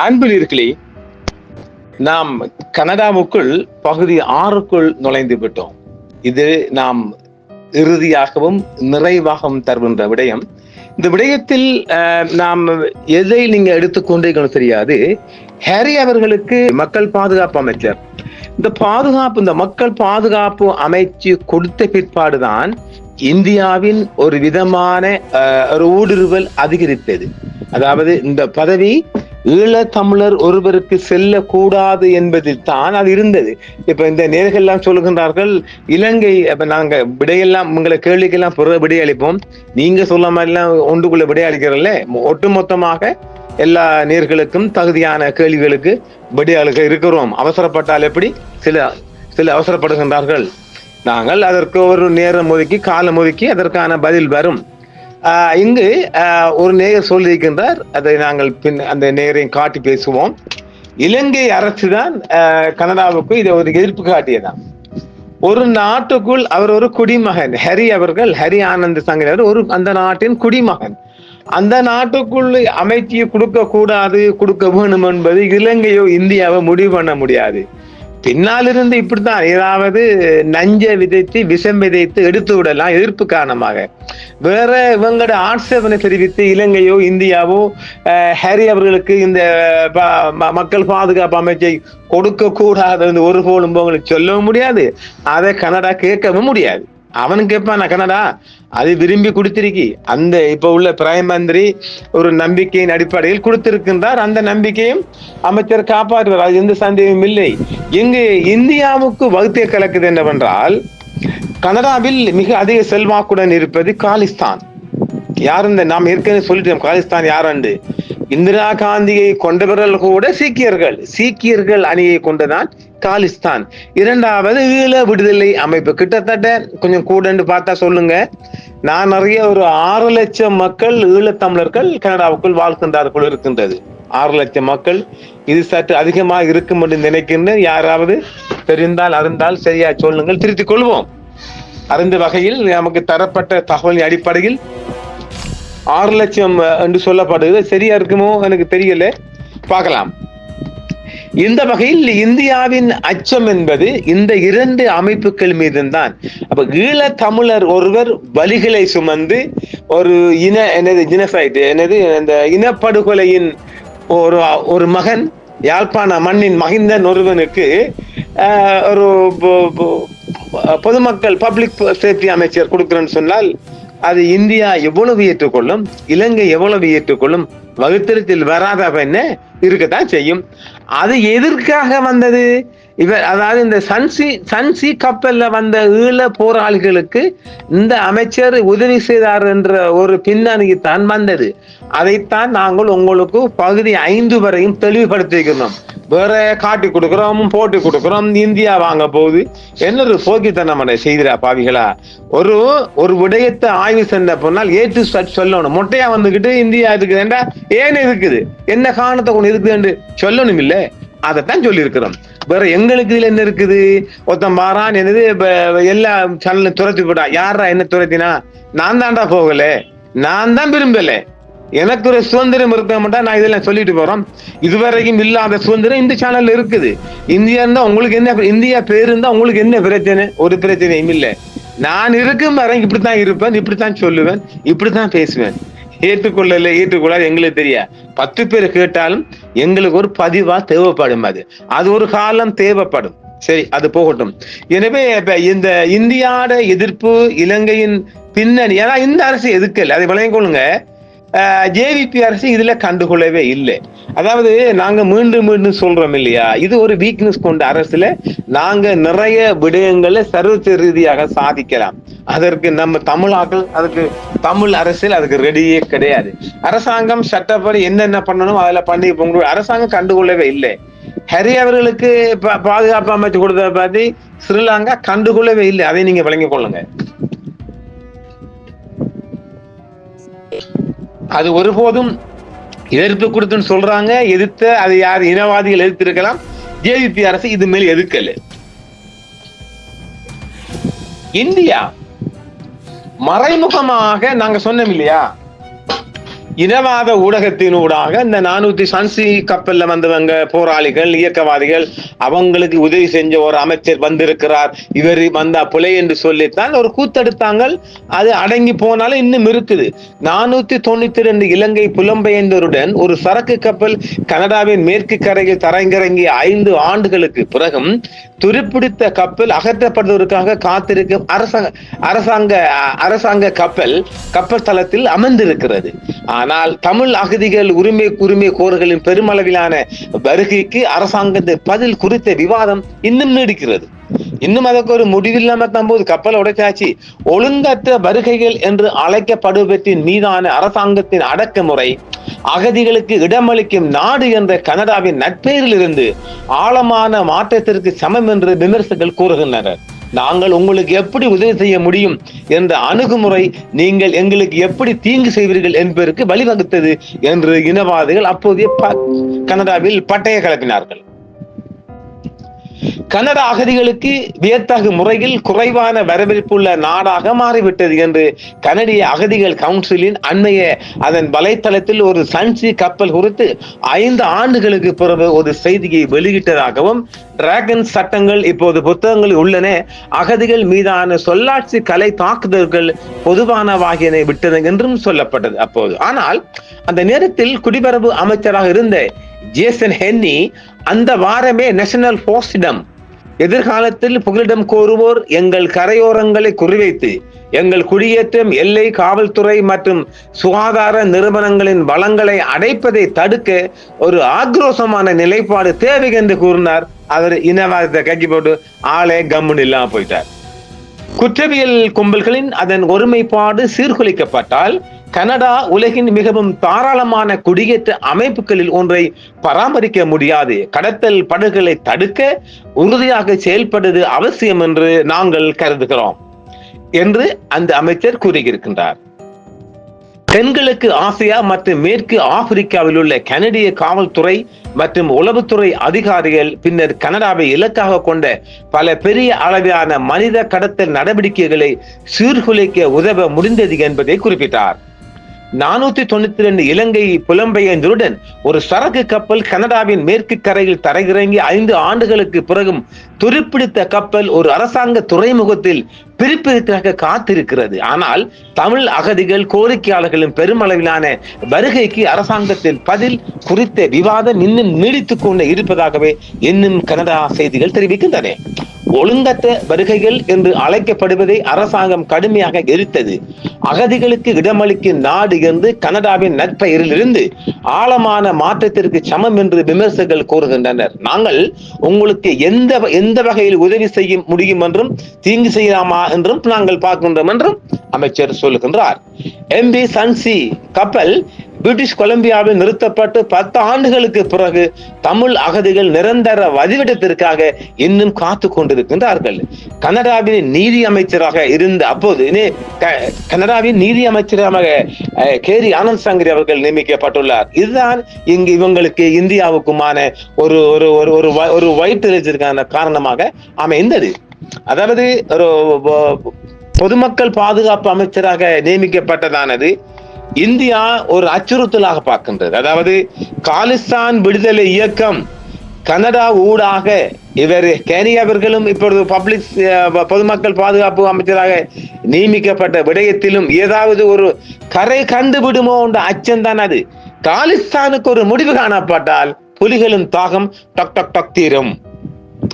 அன்பிலீர்களே நாம் கனடாவுக்குள் பகுதி ஆறுக்குள் நுழைந்து விட்டோம். இது நாம் இறுதியாகவும் நிறைவாகவும் தருகின்ற விடயம். இந்த விடயத்தில் நாம் எதை நீங்க எடுத்துக்கொண்டீங்கன்னு தெரியாது. ஹாரி அவர்களுக்கு மக்கள் பாதுகாப்பு அமைச்சர். இந்த பாதுகாப்பு இந்த மக்கள் பாதுகாப்பு அமைச்சு கொடுத்த பிற்பாடுதான் இந்தியாவின் ஒரு விதமான அஹ், ஒரு ஊடுருவல் அதிகரித்தது. அதாவது இந்த பதவி ஈழத்தமிழர் ஒருவருக்கு செல்லக்கூடாது என்பதில் தான் அது இருந்தது. இப்ப இந்த நேர்கள் எல்லாம் சொல்லுகின்றார்கள் இலங்கை இப்ப நாங்க விடையெல்லாம் உங்களை கேள்விக்கெல்லாம் பிற விடையளிப்போம். நீங்க சொல்ல மாதிரிலாம் ஒன்றுக்குள்ள விடையளிக்கிறல்ல ஒட்டுமொத்தமாக எல்லா நேர்களுக்கும் தகுதியான கேள்விகளுக்கு விடையாளுக இருக்கிறோம். அவசரப்பட்டால் எப்படி? சில சில அவசரப்படுகின்றார்கள். நாங்கள் அதற்கு ஒரு நேரம் ஒதுக்கி காலம் ஒதுக்கி அதற்கான பதில் வரும். இங்கு ஒரு நேயர் சொல்லியிருக்கின்றார். அதை நாங்கள் பின் அந்த நேரையும் காட்டி பேசுவோம். இலங்கை அரசு தான் கனடாவுக்கு இதை ஒரு எதிர்ப்பு காட்டியதான் ஒரு நாட்டுக்குள் அவர் ஒரு குடிமகன் ஹரி அவர்கள் ஹரி ஆனந்த் சங்கர் ஒரு அந்த நாட்டின் குடிமகன். அந்த நாட்டுக்குள் அமைச்சியை கொடுக்க கூடாது கொடுக்க வேணும் என்பது இலங்கையோ இந்தியாவோ முடிவு பண்ண முடியாது. பின்னாலிருந்து இப்படித்தான் ஏதாவது நஞ்ச விதைத்து விஷம் விதைத்து எடுத்து விடலாம் எதிர்ப்பு காரணமாக. வேற இவங்களோட ஆட்சேபனை தெரிவித்து இலங்கையோ இந்தியாவோ அஹ், ஹாரி அவர்களுக்கு இந்த ப- ம- மக்கள் பாதுகாப்பு அமைச்சை கொடுக்க கூடாது ஒரு உங்களுக்கு சொல்லவும் முடியாது. அதை கனடா கேட்கவும் முடியாது. அவன் கேட்பான் கனடா அது விரும்பி கொடுத்திருக்கி. அந்த இப்ப உள்ள பிரைம் மந்திரி ஒரு நம்பிக்கையின் அடிப்படையில் கொடுத்திருக்கின்றார். அந்த நம்பிக்கையும் அமைச்சர் காப்பாற்றுவார். அது எந்த சந்தேகமும் இல்லை. இங்கு இந்தியாவுக்கு வகுத்தே கலக்குது என்னவென்றால் கனடாவில் மிக அதிக செல்வாக்குடன் இருப்பது காலிஸ்தான். யார் இந்த நாம் ஏற்கனவே சொல்லிட்டோம் காலிஸ்தான் யாரண்டு? இந்திரா காந்தியை கொண்டவர்கள் கூட சீக்கியர்கள். சீக்கியர்கள் அணியை கொண்டுதான் காலிஸ்தான். இரண்டாவது ஈழ விடுதலை அமைப்பு. கிட்டத்தட்ட கொஞ்சம் கூடன்னு பார்த்தா சொல்லுங்க. நான் நிறைய ஒரு ஆறு லட்சம் மக்கள் ஈழத்தமிழர்கள் கனடாவுக்குள் வாழ்கின்றார்கள் இருக்கின்றது. ஆறு லட்சம் மக்கள். இது சற்று அதிகமாக இருக்கும் என்று நினைக்கின்றேன் யாராவது தெரிந்தால் அறிந்தால் சரியா சொல்லுங்கள். திருத்திக் கொள்வோம். அறிந்த வகையில் நமக்கு தரப்பட்ட தகவலின் அடிப்படையில் ஆறு லட்சம் என்று சொல்லப்படுகிறது. சரியா இருக்குமோ எனக்கு தெரியல. பார்க்கலாம். இந்த வகையில் இந்தியாவின் அச்சம் என்பது இந்த இரண்டு அமைப்புகள் மீதுதான் அப்ப ஈழ தமிழர் ஒருவர் வலிகளை சுமந்து ஒரு இன எனது ஜினசைட் எனது இந்த இனப்படுகொலையின் ஒரு ஒரு மகன் யாழ்ப்பாண மண்ணின் மகிந்தன் ஒருவனுக்கு ஒரு பொதுமக்கள் பப்ளிக் சேஃப்டி அமைச்சர் கொடுக்குறேன்னு சொன்னால் அது இந்தியா எவ்வளவு ஏற்றுக்கொள்ளும் இலங்கை எவ்வளவு ஏற்றுக்கொள்ளும் வகுத்திருத்தில் வராத என்ன இருக்கத்தான் செய்யும். அது எதற்காக வந்தது? இவர் அதாவது இந்த சன்சி சன்சி கப்பல்ல வந்த ஈழ போராளிகளுக்கு இந்த அமைச்சர் உதவி செய்தார் என்ற ஒரு பின்னணிக்குத்தான் வந்தது. அதைத்தான் நாங்கள் உங்களுக்கு பகுதி ஐந்து வரையும் தெளிவுபடுத்திக்கிறோம் வேற காட்டி கொடுக்குறோம் போட்டு கொடுக்குறோம் இந்தியா வாங்க போகுது. என்ன ஒரு போக்கித்தனம் செய்திரா பாவிகளா? ஒரு ஒரு விடயத்தை ஆய்வு செஞ்ச போனால் ஏற்று சொல்லணும். மொட்டையா வந்துகிட்டு இந்தியா இருக்குதுண்டா ஏன் இருக்குது? என்ன காரணத்தை கொண்டு இருக்குதுன்னு சொல்லணும் இல்லை அதைத்தான் சொல்லியிருக்கிறோம். வேற எங்களுக்கு இதுல என்ன இருக்குது? ஒருத்தன் மாறான் என்னது எல்லா சேனலும் துரத்தி போட்டா யாரா என்ன துரத்தினா? நான் தான்டா போகல. நான் தான் விரும்பல. எனக்கு ஒரு சுதந்திரம் இருக்க மாட்டா நான் இதெல்லாம் சொல்லிட்டு போறோம். இதுவரைக்கும் இல்லாத சுதந்திரம் இந்த சேனல்ல இருக்குது. இந்தியா இருந்தா உங்களுக்கு என்ன இந்தியா பேர் இருந்தா உங்களுக்கு என்ன பிரச்சனை? ஒரு பிரச்சனையும் இல்லை. நான் இருக்கும் வரை இப்படித்தான் இருப்பேன் இப்படித்தான் சொல்லுவேன் இப்படித்தான் பேசுவேன். ஏற்றுக்கொள்ளல ஏற்றுக்கொள்ளாது எங்களுக்கு தெரியா. பத்து பேர் கேட்டாலும் எங்களுக்கு ஒரு பதிவா தேவைப்படும் அது. அது ஒரு காலம் தேவைப்படும். சரி அது போகட்டும். எனவே இப்ப இந்த இந்தியாட எதிர்ப்பு இலங்கையின் பின்னணி ஏன்னா இந்த அரசு எதுக்கல அதை விளங்கிக்கொள்ளுங்க ஜேவிபி அரசு இதுல கண்டுகொள்ளவே இல்லை. அதாவது நாங்க மீண்டும் மீண்டும் சொல்றோம் இல்லையா? இது ஒரு வீக்னஸ் கொண்ட அரசுல நாங்க நிறைய விடயங்களை சர்வ ரீதியாக சாதிக்கலாம். அதற்கு நம்ம தமிழாக்கள் அதுக்கு தமிழ் அரசியல் அதுக்கு ரெடியே கிடையாது. அரசாங்கம் சட்டப்படி என்னென்ன பண்ணணும் அதுல பண்ணி போங்க அரசாங்கம் கண்டுகொள்ளவே இல்லை. ஹரி அவர்களுக்கு பா- பாதுகாப்பு அமைச்சு கொடுத்த பத்தி ஸ்ரீலங்கா கண்டுகொள்ளவே இல்லை. அதை நீங்க விளங்கிக் கொள்ளுங்க. அது ஒருபோதும் எதிர்ப்பு கொடுத்துன்னு சொல்றாங்க எதிர்த்த அது யார் இனவாதிகள் எதிர்த்திருக்கலாம். ஜேவிபி அரசு இது மேல் எதிர்க்கல. இந்தியா மறைமுகமாக நாங்க சொன்னோம் இல்லையா? இனவாத ஊடகத்தினூடாக இந்த நானூத்தி சன்சி கப்பல்ல வந்தவங்க போராளிகள் இயக்கவாதிகள் அவங்களுக்கு உதவி செஞ்ச ஒரு அமைச்சர் வந்திருக்கிறார். இவர் வந்தா புலை என்று சொல்லித்தான் ஒரு கூத்தெடுத்தாங்க அது அடங்கி போனாலும் இன்னும் இருக்குது. நானூத்தி தொண்ணூத்தி ரெண்டு இலங்கை புலம்பெயர்ந்தோருடன் ஒரு சரக்கு கப்பல் கனடாவின் மேற்கு கரையில் தரங்கிறங்கிய ஐந்து ஆண்டுகளுக்கு பிறகும் துருப்பிடித்த கப்பல் அகற்றப்படுவதற்காக காத்திருக்கும் அரசாங்க அரசாங்க அரசாங்க கப்பல் கப்பல் தளத்தில் அமர்ந்திருக்கிறது. ஆனால் ஆனால் தமிழ் அகதிகள் உரிமை உரிமை கோர்களின் பெருமளவிலான வருகைக்கு அரசாங்கத்தின் பதில் குறித்த விவாதம் இன்னும் நீடிக்கிறது. இன்னும் அதற்கு ஒரு முடிவில்லாம தம்போது கப்பல் உடைச்சாச்சு. ஒழுங்கற்ற வருகைகள் என்று அழைக்கப்படுவற்றின் மீதான அரசாங்கத்தின் அடக்குமுறை அகதிகளுக்கு இடமளிக்கும் நாடு என்ற கனடாவின் நட்பெயரில் இருந்து ஆழமான மாற்றத்திற்கு சமம் என்று விமர்சகர்கள் கூறுகின்றனர். நாங்கள் உங்களுக்கு எப்படி உதவி செய்ய முடியும் என்ற அணுகுமுறை நீங்கள் எங்களுக்கு எப்படி தீங்கு செய்வீர்கள் என்பதற்கு வழிவகுத்தது என்று இனவாதிகள் அப்போதைய கனடாவில் பட்டய கிளப்பினார்கள் கன்னட அகதிகளுக்கு வியத்தகு முறையில் குறைவான வரவேற்புள்ள நாடாக மாறிவிட்டது என்று கனடிய அகதிகள் கவுன்சிலின் அண்மைய அதன் வலைத்தளத்தில் ஒரு சன்சி கப்பல் குறித்து ஐந்து ஆண்டுகளுக்கு பிறகு ஒரு செய்தியை வெளியிட்டதாகவும் டிராகன் சட்டங்கள் இப்போது புத்தகங்களில் உள்ளன. அகதிகள் மீதான சொல்லாட்சி கலை தாக்குதல்கள் பொதுவானவாகியனை விட்டது என்றும் சொல்லப்பட்டது அப்போது. ஆனால் அந்த நேரத்தில் குடிபரப்பு அமைச்சராக இருந்த ஜேசன் ஹென்னி அந்த வாரமே நேஷனல் போஸ்டிடம் எதிர்காலத்தில் புகலிடம் கோருவோர் எங்கள் கரையோரங்களை குறிவைத்து எங்கள் குடியேற்றம் எல்லை காவல்துறை மற்றும் சுகாதார நிறுவனங்களின் வளங்களை அடைப்பதை தடுக்க ஒரு ஆக்ரோஷமான நிலைப்பாடு தேவை என்று கூறினார். அவர் இனவாதத்தை கட்சி போட்டு ஆளே கம்முன்னு இல்லாம போயிட்டார். குற்றவியல் கும்பல்களின் அதன் ஒருமைப்பாடு சீர்குலைக்கப்பட்டால் கனடா உலகின் மிகவும் தாராளமான குடியேற்ற அமைப்புகளில் ஒன்றை பராமரிக்க முடியாது. கடத்தல் படுகளை தடுக்க உறுதியாக செயல்படுவது அவசியம் என்று நாங்கள் கருதுகிறோம் என்று அந்த அமைச்சர் கூறியிருக்கின்றார். தென்கிழக்கு ஆசியா மற்றும் மேற்கு ஆப்பிரிக்காவில் உள்ள கனடிய காவல்துறை மற்றும் உளவுத்துறை அதிகாரிகள் பின்னர் கனடாவை இலக்காக கொண்ட பல பெரிய அளவிலான மனித கடத்தல் நடவடிக்கைகளை சீர்குலைக்க உதவ முடிந்தது என்பதை குறிப்பிட்டார். நானூத்தி தொண்ணூத்தி ரெண்டு இலங்கை புலம்பெயர்ந்தருடன் ஒரு சரக்கு கப்பல் கனடாவின் மேற்கு கரையில் தரையிறங்கி ஐந்து ஆண்டுகளுக்கு பிறகும் துருப்பிடித்த கப்பல் ஒரு அரசாங்க துறைமுகத்தில் பிரிப்பிற்காக காத்திருக்கிறது. ஆனால் தமிழ் அகதிகள் கோரிக்கையாளர்களின் பெருமளவிலான வருகைக்கு அரசாங்கத்தின் பதில் குறித்த விவாதம் இன்னும் நீடித்துக் கொண்டு இருப்பதாகவே இன்னும் கனடா செய்திகள் தெரிவிக்கின்றன. ஒழுங்கற்ற வருகைகள் என்று அழைக்கப்படுவதை அரசாங்கம் கடுமையாக எரித்தது அகதிகளுக்கு இடமளிக்கும் நாடு என்று கனடாவின் நட்பெயரிலிருந்து ஆழமான மாற்றத்திற்கு சமம் என்று விமர்சகர்கள் கூறுகின்றனர். நாங்கள் உங்களுக்கு எந்த எந்த வகையில் உதவி செய்ய முடியும் என்றும் தீங்கு செய்யலாமா என்றும் நாங்கள் பார்க்கின்றோம் என்றும் அமைச்சர் சொல்லுகின்றார். எம்பி சன்சி கப்பல் பிரிட்டிஷ் கொலம்பியாவில் நிறுத்தப்பட்டு பத்து ஆண்டுகளுக்கு பிறகு தமிழ் அகதிகள் நிரந்தர வதிவிடத்திற்காக இன்னும் காத்து கொண்டிருக்கின்றார்கள். கனடாவின் நீதி அமைச்சராக இருந்த அப்போது கனடாவின் நீதி அமைச்சராக கேரி ஆனந்த் சங்கரி அவர்கள் நியமிக்கப்பட்டுள்ளார். இதுதான் இங்கு இவங்களுக்கு இந்தியாவுக்குமான ஒரு ஒரு ஒரு ஒரு ஒரு வயிற்றுக்கான காரணமாக அமைந்தது. அதாவது ஒரு பொதுமக்கள் பாதுகாப்பு அமைச்சராக நியமிக்கப்பட்டதானது. இந்தியா ஒரு அச்சுறுத்தலாக பார்க்கின்றது. அதாவது காலிஸ்தான் விடுதலை இயக்கம் கனடா ஊடாக இவர் கேரி அவர்களும் இப்பொழுது பப்ளிக் பொதுமக்கள் பாதுகாப்பு அமைச்சராக நியமிக்கப்பட்ட விடயத்திலும் ஏதாவது ஒரு கரை கண்டுவிடுமோ என்ற அச்சம்தான் அது. காலிஸ்தானுக்கு ஒரு முடிவு காணப்பட்டால் புலிகளின் தாகம் டக் டக் டக் தீரும்.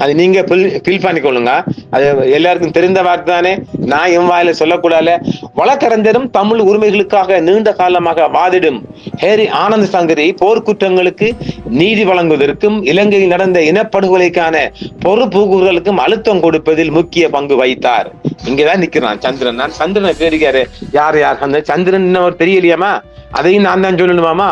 அது நீங்க ஃபீல் பண்ணிக்கொள்ளுங்க. அது எல்லாருக்கும் தெரிந்த வார்த்தை தானே நான் என் வாயில சொல்லக்கூடாது வழக்கறிஞரும் தமிழ் உரிமைகளுக்காக நீண்ட காலமாக வாதிடும் ஹேரி ஆனந்த் சங்கரி போர்க்குற்றங்களுக்கு நீதி வழங்குவதற்கும் இலங்கையில் நடந்த இனப்படுகொலைக்கான பொறுப்புகளுக்கும் அழுத்தம் கொடுப்பதில் முக்கிய பங்கு வைத்தார் இங்கதான் நிக்கிறான் சந்திரன். நான் சந்திரனை தேடிக்காரு யார் யார்? அந்த சந்திரன் இன்னும் தெரியலையாமா? அதையும் நான் தான் சொல்லணுமாமா?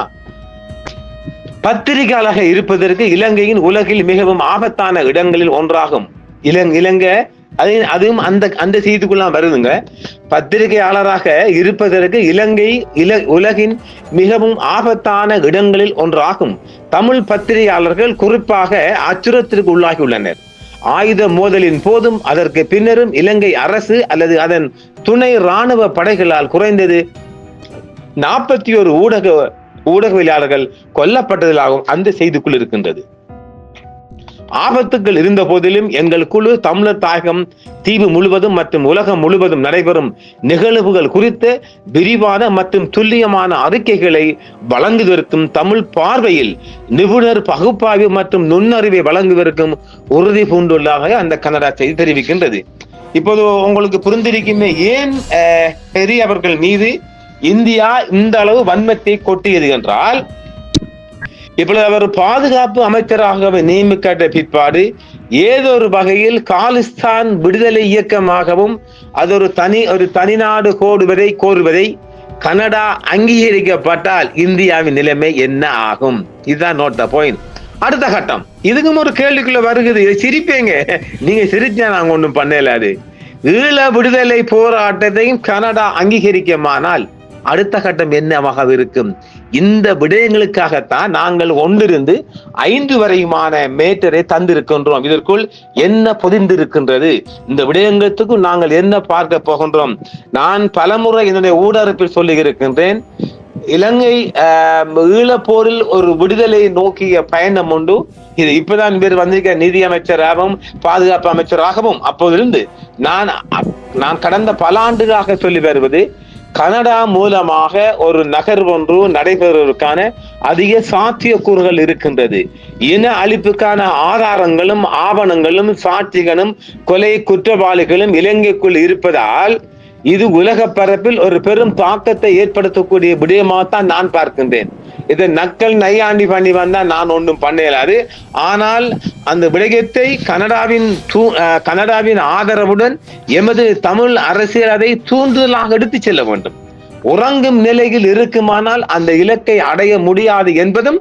பத்திரிகையாளராக இருப்பதற்கு இலங்கையின் உலகில் மிகவும் ஆபத்தான இடங்களில் ஒன்றாகும். இலங் இலங்கை அது அதுவும் அந்த அந்த செய்திக்குள்ள வருதுங்க. பத்திரிகையாளராக இருப்பதற்கு இலங்கை இல உலகின் மிகவும் ஆபத்தான இடங்களில் ஒன்றாகும். தமிழ் பத்திரிகையாளர்கள் குறிப்பாக அச்சுறுத்திற்கு உள்ளாகியுள்ளனர். ஆயுத மோதலின் போதும் அதற்கு பின்னரும் இலங்கை அரசு அல்லது அதன் துணை இராணுவ படைகளால் குறைந்தது நாற்பத்தி ஒரு ஊடக ஊடகவியலாளர்கள் கொல்லப்பட்டதாகவும் அந்த செய்திக்குள் இருக்கின்றது. ஆபத்துகள் இருந்த போதிலும் எங்கள் குழு தமிழர் தாயகம் தீவு முழுவதும் மற்றும் உலகம் முழுவதும் நடைபெறும் நிகழ்வுகள் குறித்த விரிவான மற்றும் துல்லியமான அறிக்கைகளை வழங்குவதற்கும் தமிழ் பார்வையில் நிபுணர் பகுப்பாய்வு மற்றும் நுண்ணறிவை வழங்குவதற்கும் உறுதி பூண்டுள்ளதாக அந்த கனடா செய்தி தெரிவிக்கின்றது. இப்போது உங்களுக்கு புரிந்திருக்குமே ஏன் அஹ், அவர்கள் மீது இந்தியா இந்த அளவு வன்மத்தை கொட்டியது என்றால் இப்பொழுது அவர் பாதுகாப்பு அமைச்சராக நியமிக்கப்பட்ட பிற்பாடு ஏதோ ஒரு வகையில் காலிஸ்தான் விடுதலை இயக்கமாகவும் அது ஒரு தனி ஒரு தனிநாடு கோடுவதை கோருவதை கனடா அங்கீகரிக்கப்பட்டால் இந்தியாவின் நிலைமை என்ன ஆகும்? இதுதான் நோட் த பாயிண்ட் அடுத்த கட்டம். இதுக்கும் ஒரு கேள்விக்குள்ள வருகுது இதை சிரிப்பேங்க. நீங்க சிரிச்சா நாங்க ஒன்றும் பண்ணல அது. ஈழ விடுதலை போராட்டத்தையும் கனடா அங்கீகரிக்குமானால் அடுத்த கட்டம் என்னவாக இருக்கும்? இந்த விடயங்களுக்காகத்தான் நாங்கள் ஒன்றிருந்து ஐந்து வரையுமான மேட்டரை தந்திருக்கின்றோம். இதற்குள் என்ன பொதிந்திருக்கின்றது? இந்த விடயங்களுக்கும் நாங்கள் என்ன பார்க்க போகின்றோம்? நான் பலமுறை என்னுடைய ஊடகத்தில் சொல்லி இருக்கின்றேன் இலங்கை ஆஹ், ஈழப்போரில் ஒரு விடுதலை நோக்கிய பயணம் உண்டு. இது இப்பதான் பேர் வந்திருக்க நிதி அமைச்சராகவும் பாதுகாப்பு அமைச்சராகவும் அப்போதிருந்து நான் நான் கடந்த பல ஆண்டுகளாக சொல்லி வருவது கனடா மூலமாக ஒரு நகர்வொன்று நடைபெறுவதற்கான அதிக சாத்தியக்கூறுகள் இருக்கின்றது. இன அழிப்புக்கான ஆதாரங்களும் ஆவணங்களும் சாட்சிகளும் கொலை குற்றவாளிகளும் இலங்கைக்குள் இருப்பதால் இது உலக பரப்பில் ஒரு பெரும் தாக்கத்தை ஏற்படுத்தக்கூடிய விடயமாகத்தான் நான் பார்க்கின்றேன். இதை நக்கல் நையாண்டி பண்ணி வந்தா நான் ஒன்றும் பண்ணலாது ஆனால் அந்த விடயத்தை கனடாவின் தூ- அஹ், கனடாவின் ஆதரவுடன் எமது தமிழ் அரசியல் அதை தூண்டுதலாக எடுத்துச் செல்ல வேண்டும். உறங்கும் நிலையில் இருக்குமானால் அந்த இலக்கை அடைய முடியாது என்பதும்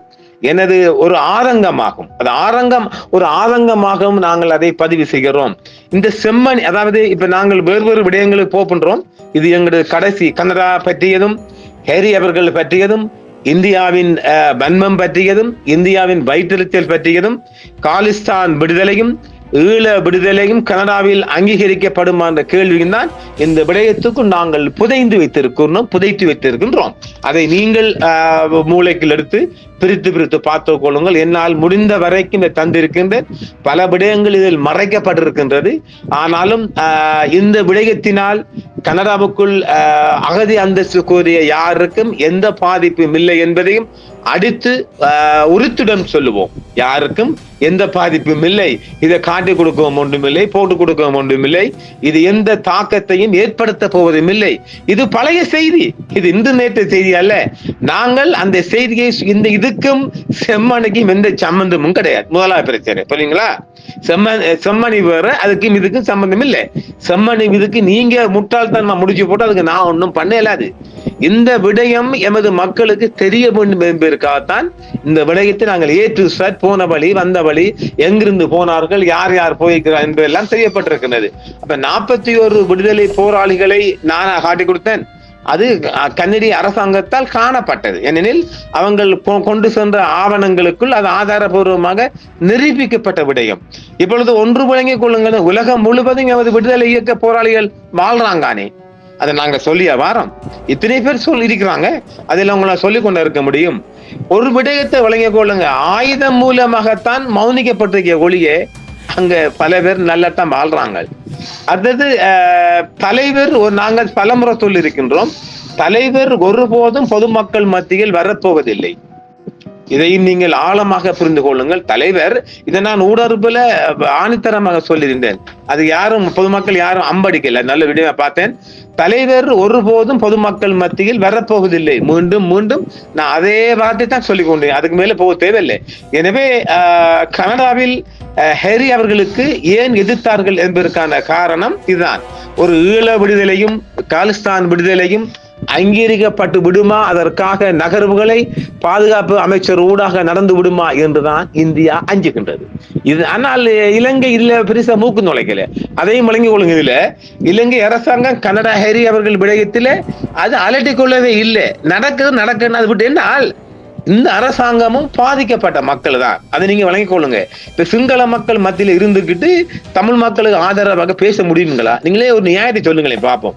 எனது ஒரு ஆதங்கமாகும் அது ஆரங்கம் ஒரு ஆதங்கமாகவும் நாங்கள் அதை பதிவு செய்கிறோம். இந்த செம்மணி அதாவது இப்ப நாங்கள் வேறு வேறு விடயங்களுக்கு போகின்றோம். இது எங்களது கடைசி கனடா பற்றியதும் ஹேரி அவர்கள் பற்றியதும் இந்தியாவின் வன்மம் பற்றியதும் இந்தியாவின் வைத்திருத்தல் பற்றியதும் காலிஸ்தான் விடுதலையும் ஈழ விடுதலையும் கனடாவில் அங்கீகரிக்கப்படுமா என்ற கேள்வியும் தான் இந்த விடயத்துக்கும் நாங்கள் புதைந்து வைத்திருக்கிறோம் புதைத்து வைத்திருக்கின்றோம். அதை நீங்கள் ஆஹ், மூளைக்குள் எடுத்து பிரித்து பிரித்து பார்த்து கொள்ளுங்கள். என்னால் முடிந்த வரைக்கும் இதை தந்திருக்கின்ற பல விடயங்கள் இதில் மறைக்கப்பட்டிருக்கின்றது. ஆனாலும் இந்த விடயத்தினால் கனடாவுக்குள் அகதி அந்தஸ்து கோரிய யாருக்கும் எந்த பாதிப்பும் இல்லை என்பதையும் அடித்து ஆஹ், உறுத்துடன் சொல்லுவோம். யாருக்கும் எந்த பாதிப்பும் இல்லை. இதை காட்டி கொடுக்கவும் ஒன்றுமில்லை போட்டு கொடுக்கவும் ஒன்றுமில்லை. இது எந்த தாக்கத்தையும் ஏற்படுத்த போவதும் இல்லை. இது பழைய செய்தி. இது இந்து நேற்று செய்தி அல்ல. நாங்கள் அந்த செய்தியை இந்த இதுக்கும் செம்மணிக்கும் எந்த சம்பந்தமும் கிடையாது. முதலாவது பிரச்சனை புரியுங்களா? செம்ம செம்மணி வேற அதுக்கும் இதுக்கும் சம்பந்தம் இல்லை. செம்மணி இதுக்கு நீங்க முட்டாள்தனமா முடிச்சு போட்டு அதுக்கு நான் ஒன்றும் பண்ண இயலாது. இந்த விடயம் எமது மக்களுக்கு தெரிய வேண்டும் என்பதற்காகத்தான் இந்த விடயத்தை நாங்கள் ஏற்று சார் போன வழி வந்த வழி எங்கிருந்து போனார்கள் யார் யார் போயிருக்கிறார் என்பதெல்லாம் தெரியப்பட்டிருக்கிறது. அப்ப நாற்பத்தி ஒரு விடுதலை போராளிகளை நான் காட்டி கொடுத்தேன். அது கன்னடி அரசாங்கத்தால் காணப்பட்டது. ஏனெனில் அவங்கள் கொண்டு சென்ற ஆவணங்களுக்குள் அது ஆதாரபூர்வமாக நிரூபிக்கப்பட்ட விடயம். இப்பொழுது ஒன்று வழங்கிக் கொள்ளுங்கள். உலகம் முழுவதும் எமது விடுதலை இயக்க போராளிகள் வாழ்றாங்கானே. அதை நாங்க சொல்லிய வாரம் இத்தனை பேர் சொல்லி இருக்கிறாங்க அதில் உங்களை சொல்லி கொண்டு இருக்க முடியும். ஒரு விடயத்தை வழங்கிக் கொள்ளுங்க. ஆயுதம் மூலமாகத்தான் மௌனிக்கப்பட்டிருக்க ஒளியே அங்க பல பேர் நல்லத்தான் வாழ்றாங்க. அடுத்தது தலைவர் ஒரு நாங்கள் பலமுறை சொல்லி இருக்கின்றோம் தலைவர் ஒருபோதும் பொதுமக்கள் மத்தியில் வரப்போவதில்லை. இதையும் நீங்கள் ஆழமாக புரிந்து கொள்ளுங்கள். தலைவர் இதை நான் ஊடறுப்புல ஆணித்தரமாக சொல்லியிருந்தேன். அது யாரும் பொதுமக்கள் யாரும் அம்படிக்கல. நல்ல வீடியோ பார்த்தேன். தலைவர் ஒருபோதும் பொதுமக்கள் மத்தியில் வரப்போவதில்லை. மீண்டும் மீண்டும் நான் அதே வார்த்தை தான் சொல்லிக் கொண்டேன். அதுக்கு மேல போக தேவையில்லை. எனவே ஆஹ், கனடாவில் ஹெரி அவர்களுக்கு ஏன் எதிர்த்தார்கள் என்பதற்கான காரணம் இதுதான். ஒரு ஈழ விடுதலையும் காலிஸ்தான் விடுதலையும் அங்கீகரிக்கப்பட்டு விடுமா? அதற்காக நகர்வுகளை பாதுகாப்பு அமைச்சர் ஊடாக நடந்து விடுமா என்றுதான் இந்தியா அஞ்சுகின்றது. இது ஆனால் இலங்கை இல்ல பெருசா மூக்கு நுழைக்கல. அதையும் வழங்கி கொள்ளுங்க இலங்கை அரசாங்கம் கனடா ஹெரி அவர்கள் விடயத்தில அது அலட்டிக் கொள்ளவே இல்லை. நடக்குது நடக்குன்னு அது விட்டு என்னால் இந்த அரசாங்கமும் பாதிக்கப்பட்ட மக்கள் தான். அதை நீங்க வழங்கிக் கொள்ளுங்க. இப்ப சிங்கள மக்கள் மத்தியில் இருந்துகிட்டு தமிழ் மக்களுக்கு ஆதரவாக பேச முடியுங்களா? நீங்களே ஒரு நியாயத்தை சொல்லுங்களேன் பார்ப்போம்.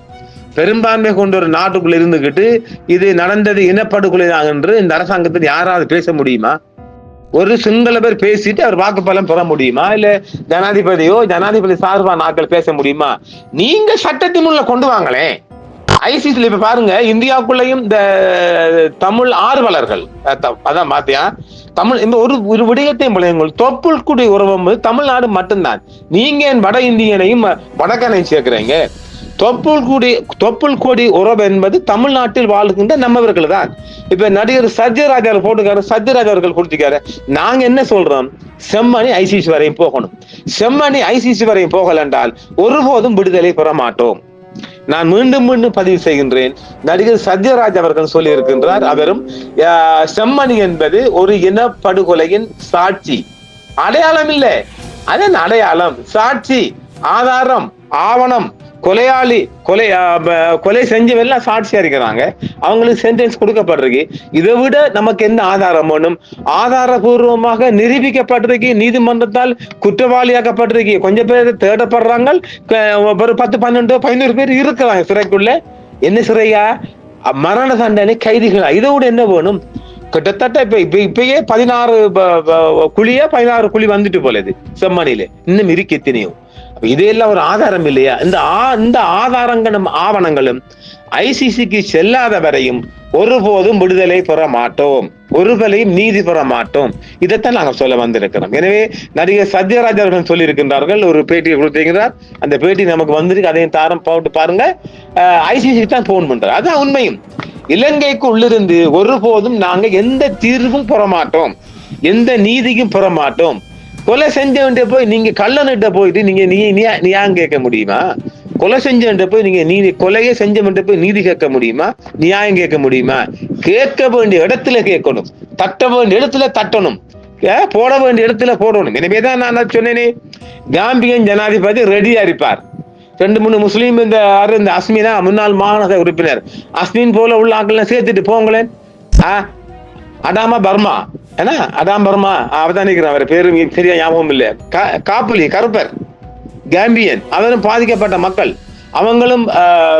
பெரும்பான்மை கொண்ட ஒரு நாட்டுக்குள்ள இருந்துகிட்டு இது நடந்தது இனப்படுகொலை தான் என்று இந்த அரசாங்கத்தில் யாராவது பேச முடியுமா? ஒரு சிங்கள பேர் பேசிட்டு அவர் வாக்குப்பலம் பெற முடியுமா? இல்ல ஜனாதிபதியோ ஜனாதிபதி சார்பா நாட்கள் பேச முடியுமா? நீங்க சட்டத்தின் உள்ள கொண்டு வாங்களேன். ஐசிசில இப்ப பாருங்க இந்தியாவுக்குள்ளேயும் இந்த தமிழ் ஆர்வலர்கள் அதான் பாத்தியா? தமிழ் இந்த ஒரு ஒரு விடயத்தையும் பிள்ளைங்கள் தொப்புள் குடி உறவு தமிழ்நாடு மட்டும்தான். நீங்க என் வட இந்தியனையும் வடக்கனையும் சேர்க்கிறீங்க? தொப்புள் கூடி தொப்புள் கொடி உறவு என்பது தமிழ்நாட்டில் வாழ்கின்ற நம்மவர்கள் தான். இப்ப நடிகர் சத்யராஜ் அவர் போட்டுக்காரு சத்யராஜ் அவர்கள் கொடுத்துக்காரு நாங்க என்ன சொல்றோம்? செம்மணி ஐசிசி வரையும் போகணும். செம்மணி ஐசிசி வரையும் போகல என்றால் ஒருபோதும் விடுதலை பெற மாட்டோம். நான் மீண்டும் மீண்டும் பதிவு செய்கின்றேன். நடிகர் சத்யராஜ் அவர்கள் சொல்லி இருக்கின்றார் அவரும் செம்மணி என்பது ஒரு இனப்படுகொலையின் சாட்சி. அடையாளம் இல்லை. அதன் அடையாளம் சாட்சி ஆதாரம் ஆவணம் கொலையாளி கொலை கொலை செஞ்சவெல்லாம் சாட்சியா இருக்கிறாங்க அவங்களுக்கு சென்டென்ஸ் கொடுக்கப்பட்டிருக்கு இதை விட நமக்கு என்ன ஆதாரம் வேணும்? ஆதாரபூர்வமாக நிரூபிக்கப்பட்டிருக்கு நீதிமன்றத்தால் குற்றவாளியாக்கப்பட்டிருக்கு. கொஞ்சம் பேர் தேடப்படுறாங்க ஒரு பத்து பன்னெண்டு பதினோரு பேர் இருக்கிறாங்க சிறைக்குள்ள. என்ன சிறையா? மரண தண்டனை கைதிகளா? இதை விட என்ன வேணும்? கிட்டத்தட்ட இப்ப இப்ப இப்பயே பதினாறு ப- குழியா பதினாறு குழி வந்துட்டு போல இது செம்மணியில இன்னும் இருக்கு எத்தனையும் இதையெல்லாம் ஒரு ஆதாரம் இல்லையா? இந்த ஆ- இந்த ஆதாரங்களும் ஆவணங்களும் ஐசிசிக்கு செல்லாத வரையும் ஒருபோதும் விடுதலை பெற மாட்டோம். ஒருவரையும் நீதி பெற மாட்டோம். இதைத்தான் நாங்கள் சொல்ல வந்திருக்கிறோம். எனவே நடிகர் சத்யராஜ் அவர்கள் சொல்லியிருக்கின்றார்கள் ஒரு பேட்டியை கொடுத்திருக்கிறார். அந்த பேட்டி நமக்கு வந்திருக்கு அதையும் தாரம் போட்டு பாருங்க. ஐசிசி தான் போன் பண்றாரு. அதான் உண்மையும். இலங்கைக்கு உள்ளிருந்து ஒருபோதும் நாங்கள் எந்த தீர்வும் பெற மாட்டோம். எந்த நீதியும் பெற மாட்டோம். கொலை செஞ்சவன்ட்ட போய் நீங்க கள்ளனிட்ட போயிட்டு நீங்க நீ நீ- நியாயம் கேட்க முடியுமா? கொலை செஞ்சவன்ட்ட போய் நீங்க நீதி கொலையே செஞ்சவன்ட்ட போய் நீதி கேட்க முடியுமா? நியாயம் கேட்க முடியுமா? கேட்க வேண்டிய இடத்துல கேட்கணும். தட்ட வேண்டிய இடத்துல தட்டணும். ஏ, போட வேண்டிய இடத்துல போடணும். எனவேதான் நான் சொன்னேனே. காம்பியன் ஜனாதிபதி ரெடியா இருப்பார். ரெண்டு மூணு முஸ்லீம் இந்த யாரு இந்த அஸ்மினா முன்னாள் மாநகர உறுப்பினர். அஸ்மின் போல உள்ள ஆட்கள் சேர்த்துட்டு போங்களேன். ஆ அடாமா பர்மா. என்ன அடாம் பர்மா அவதான் அவர் பேரு சரியா ஞாபகம் இல்ல. கா- காப்புலி கருப்பர் கேம்பியன் அவரும் பாதிக்கப்பட்ட மக்கள். அவங்களும்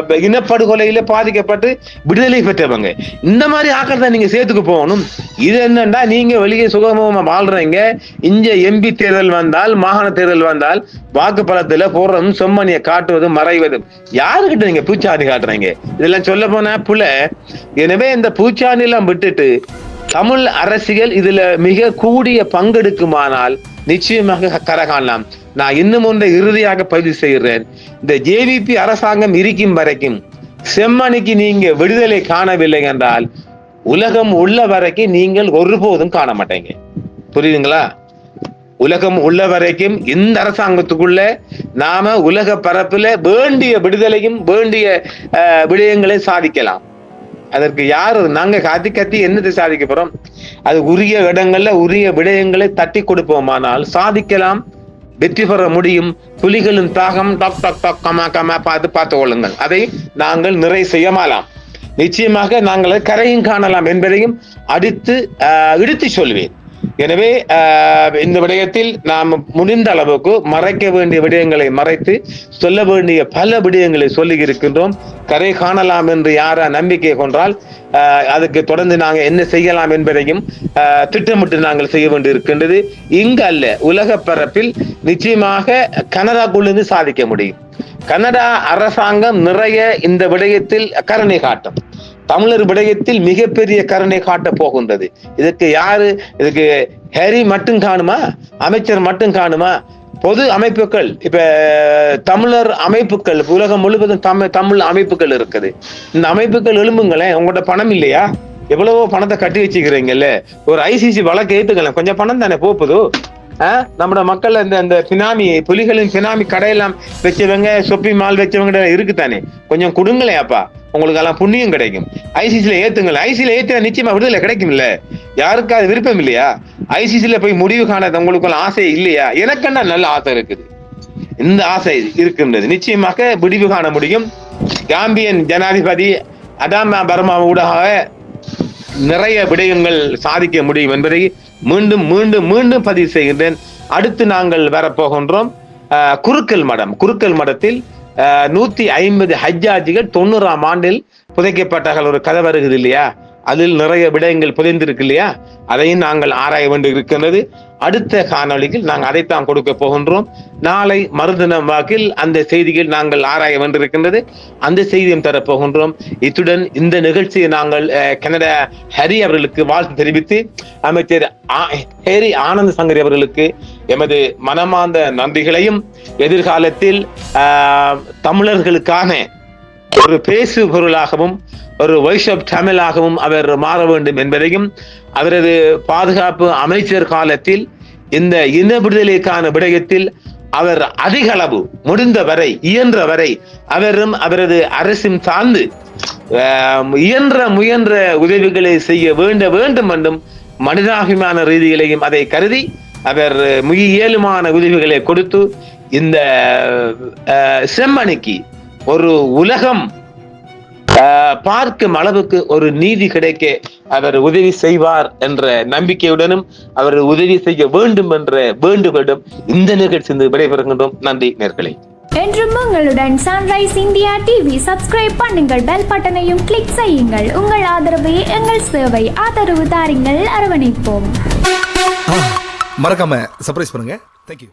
இனப்படுகொலையில பாதிக்கப்பட்டு விடுதலை பெற்றவங்க. இந்த மாதிரி ஆக்கள் தான் நீங்க சேர்த்துக்கு போகணும். இது என்னன்னா நீங்க வெளியே சுகமமா வாழ்றீங்க. இங்க எம்பி தேர்தல் வந்தால் மாகாண தேர்தல் வந்தால் வாக்கு பலத்துல போடுறதும் சொம்மனியை காட்டுவதும் மறைவதும். யாருக்கிட்ட நீங்க பூச்சாணி காட்டுறீங்க? இதெல்லாம் சொல்ல போனா புல. எனவே இந்த பூச்சாண்டி எல்லாம் விட்டுட்டு தமிழ் அரசியல் இதுல மிக கூடிய பங்கெடுக்குமானால் நிச்சயமாக கரை காணலாம். நான் இன்னும் ஒன்றை இறுதியாக பதிவு செய்கிறேன். இந்த ஜேவிபி அரசாங்கம் இருக்கும் வரைக்கும் செம்மணிக்கு நீங்க விடுதலை காணவில்லை என்றால் உலகம் உள்ள வரைக்கும் நீங்கள் ஒருபோதும் காண மாட்டீங்க. புரியுதுங்களா? உலகம் உள்ள வரைக்கும் இந்த அரசாங்கத்துக்குள்ள நாம உலக பரப்புல வேண்டிய விடுதலையும் வேண்டிய விடயங்களை சாதிக்கலாம். அதற்கு யார் நாங்க கத்தி கத்தி என்னத்தை சாதிக்க போறோம்? அது உரிய இடங்கள்ல உரிய விடயங்களை தட்டி கொடுப்போமானால் சாதிக்கலாம். வெற்றி பெற முடியும். புலிகளின் தாகம் டாக் டாக் டாக் கமா கமா பார்த்து பார்த்து கொள்ளுங்கள். அதை நாங்கள் நிறை செய்யமாலாம். நிச்சயமாக நாங்கள் கரையும் காணலாம் என்பதையும் அடித்து இடித்து சொல்வேன். எனவே இந்த விடயத்தில் நாம் முடிந்த அளவுக்கு மறைக்க வேண்டிய விடயங்களை மறைத்து சொல்ல வேண்டிய பல விடயங்களை சொல்லி இருக்கின்றோம். கரை காணலாம் என்று யாரா நம்பிக்கை கொண்டால் அதுக்கு தொடர்ந்து நாங்கள் என்ன செய்யலாம் என்பதையும் திட்டமிட்டு நாங்கள் செய்ய வேண்டி இருக்கின்றது. இங்கு அல்ல உலக பரப்பில் நிச்சயமாக கனடாக்குள்ளிருந்து சாதிக்க முடியும். கனடா அரசாங்கம் நிறைய இந்த விடயத்தில் கருணை காட்டும். தமிழர் விடயத்தில் மிகப்பெரிய கருணை காட்ட போகின்றது. இதுக்கு யாரு இதுக்கு ஹரி மட்டும் காணுமா? அமைச்சர் மட்டும் காணுமா? பொது அமைப்புகள் இப்ப தமிழர் அமைப்புகள் உலகம் முழுவதும் தமிழ் தமிழ் அமைப்புகள் இருக்குது. இந்த அமைப்புகள் எழும்புங்களேன் உங்கள்ட்ட பணம் இல்லையா? எவ்வளவோ பணத்தை கட்டி வச்சுக்கிறீங்கல்ல. ஒரு ஐசிசி வழக்கு ஏத்துக்கலாம் கொஞ்சம் பணம் தானே போப்புதோ ஆஹ் நம்ம மக்கள் இந்த இந்த பினாமி புலிகளின் பினாமி கடையெல்லாம் வச்சவங்க சொப்பி மால் வச்சவங்க இருக்குதானே கொஞ்சம் கொடுங்களேன் அப்பா. உங்களுக்கு எல்லாம் புண்ணியம் கிடைக்கும். ஐசிசியில் ஏற்றுங்கள் ஐசியில் ஏத்துனா நிச்சயமா விடுதலை கிடைக்கும்ல. யாருக்கு அது விருப்பம் இல்லையா? ஐசிசியில் போய் முடிவு காண உங்களுக்கு ஆசை இல்லையா? எனக்கென்ன நல்ல ஆசை இருக்குது? இந்த ஆசை இருக்கின்றது. நிச்சயமாக விடிவு காண முடியும். காம்பியன் ஜனாதிபதி அதாமா பர்மா ஊடாக நிறைய விடயங்கள் சாதிக்க முடியும் என்பதை மீண்டும் மீண்டும் மீண்டும் பதிவு செய்கின்றேன். அடுத்து நாங்கள் வரப்போகின்றோம் ஆஹ், குருக்கல் மடம். குருக்கல் மடத்தில் நூத்தி ஐம்பது ஹஜ்ஜாஜிகள் தொண்ணூறாம் ஆண்டில் புதைக்கப்பட்டார்கள். ஒரு கதை வருகிறது இல்லையா? அதில் நிறைய விடயங்கள் புதைந்திருக்கு இல்லையா? அதையும் நாங்கள் ஆராய வேண்டி இருக்கின்றது. அடுத்த காணொளியில் நாங்கள் அதைத்தான் கொடுக்க போகின்றோம். நாளை மறுதினம் வாக்கில் அந்த செய்திகள் நாங்கள் ஆராய வேண்டியிருக்கின்றது அந்த செய்தியும் தரப்போகின்றோம். இத்துடன் இந்த நிகழ்ச்சியை நாங்கள் கனடா ஹரி அவர்களுக்கு வாழ்த்து தெரிவித்து அமைச்சர் ஆ- ஹரி ஆனந்த் சங்கரி அவர்களுக்கு எமது மனமார்ந்த நன்றிகளையும் எதிர்காலத்தில் தமிழர்களுக்கான ஒரு பேசு பொருளாகவும் ஒரு வாய்ஸ் ஆஃப் தமிழாகவும் அவர் மாற வேண்டும் என்பதையும் அவரது பாதுகாப்பு அமைச்சர் காலத்தில் இந்த இன விடுதலைக்கான விடயத்தில் அவர் அதிக அளவு முடிந்த வரை இயன்ற வரை அவரும் அவரது அரசும் சார்ந்து இயன்ற முயன்ற உதவிகளை செய்ய வேண்ட வேண்டும் என்றும் மனிதாபிமான ரீதியிலையும் அதை கருதி அவர் மிக இயலுமான உதவிகளை கொடுத்து இந்த செம்மணிக்கு ஒரு உலகம் ஆஹ், பார்க்கும் அளவுக்கு ஒரு நீதி கிடைக்க அவர் உதவி செய்வார் என்ற நம்பிக்கையுடனும் அவர் உதவி செய்ய வேண்டும் என்ற வேண்டுகோளும் இந்த நிகழ்ச்சி விடைபெறுகின்றோம். நன்றி நேர்களே. என்றும் உங்களுடன் சன்ரைஸ் இந்தியா டிவி சப்ஸ்கிரைப் பண்ணுங்கள் பெல் பட்டனையும் கிளிக் செய்யுங்கள். உங்கள் ஆதரவே எங்கள் சேவை ஆதரவு தாருங்கள். அரவணைப்போம். மறக்காம சர்ப்ரைஸ் பண்ணுங்க. தேங்க்யூ